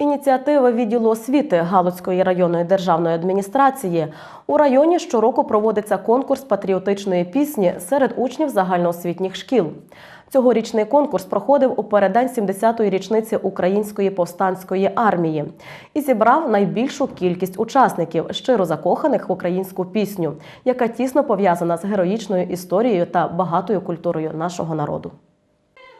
Ініціатива відділу освіти Галицької районної державної адміністрації у районі щороку проводиться конкурс патріотичної пісні серед учнів загальноосвітніх шкіл. Цьогорічний конкурс проходив у переддень 70-ї річниці Української повстанської армії і зібрав найбільшу кількість учасників, щиро закоханих в українську пісню, яка тісно пов'язана з героїчною історією та багатою культурою нашого народу.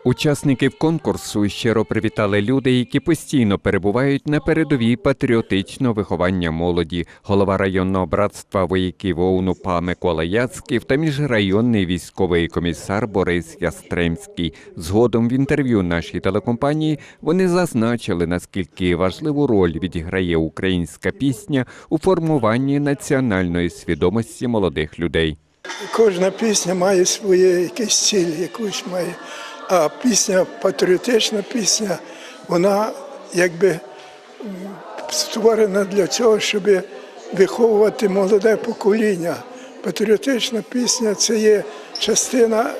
Учасників конкурсу щиро привітали люди, які постійно перебувають на передовій патріотичного виховання молоді, голова районного братства вояків ОУН-УПА Микола Яцьків та міжрайонний військовий комісар Борис Ястремський. Згодом в інтерв'ю нашій телекомпанії вони зазначили, наскільки важливу роль відіграє українська пісня у формуванні національної свідомості молодих людей. Кожна пісня має своє якийсь ціль, якусь має. А пісня, патріотична пісня, вона якби створена для цього, щоб виховувати молоде покоління. Патріотична пісня це є частина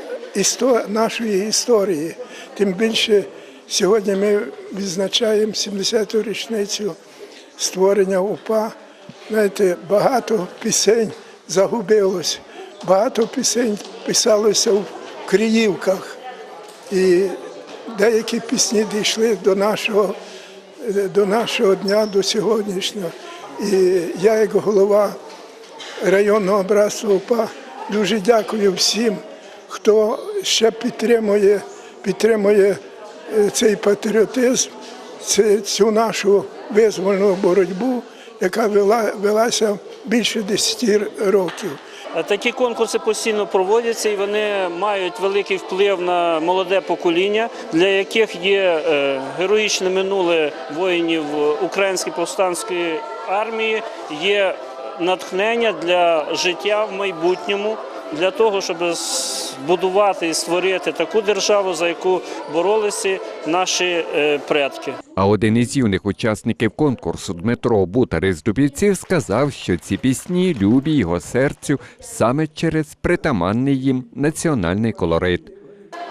нашої історії. Тим більше сьогодні ми відзначаємо 70-ту річницю створення УПА. Знаєте, багато пісень загубилось, багато пісень писалося в Криївках. І деякі пісні дійшли до нашого, до нашого дня, до сьогоднішнього. І я, як голова районного братства УПА, дуже дякую всім, хто ще підтримує, підтримує е, цей патріотизм, цю нашу визвольну боротьбу, яка вела, велася більше 10 років. Такі конкурси постійно проводяться і вони мають великий вплив на молоде покоління, для яких є е, героїчне минуле воїнів Української повстанської армії, є натхнення для життя в майбутньому, для того, щоб збудувати і створити таку державу, за яку боролися наші е, предки. А один із юних учасників конкурсу Дмитро Бутари з Дубівців сказав, що ці пісні любі його серцю саме через притаманний їм національний колорит.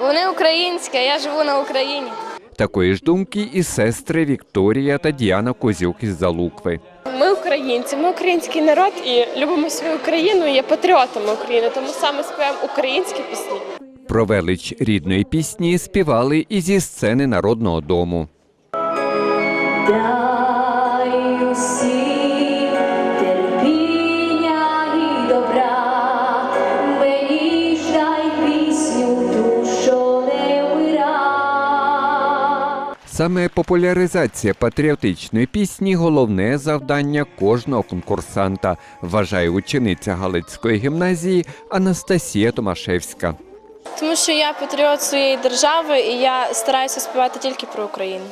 Вони українські, я живу на Україні. Такої ж думки і сестри Вікторія та Діана Козюк із Залукви. Ми українці, ми український народ і любимо свою країну, і є патріотами України, тому саме співаємо українські пісні. Про велич рідної пісні співали і зі сцени народного дому. Саме популяризація патріотичної пісні головне завдання кожного конкурсанта, вважає учениця Галицької гімназії Анастасія Томашевська. Тому що я патріот своєї держави і я стараюся співати тільки про Україну.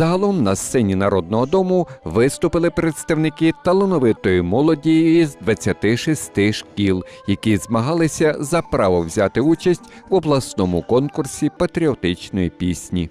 Загалом на сцені народного дому виступили представники талановитої молоді з 26 шкіл, які змагалися за право взяти участь в обласному конкурсі патріотичної пісні.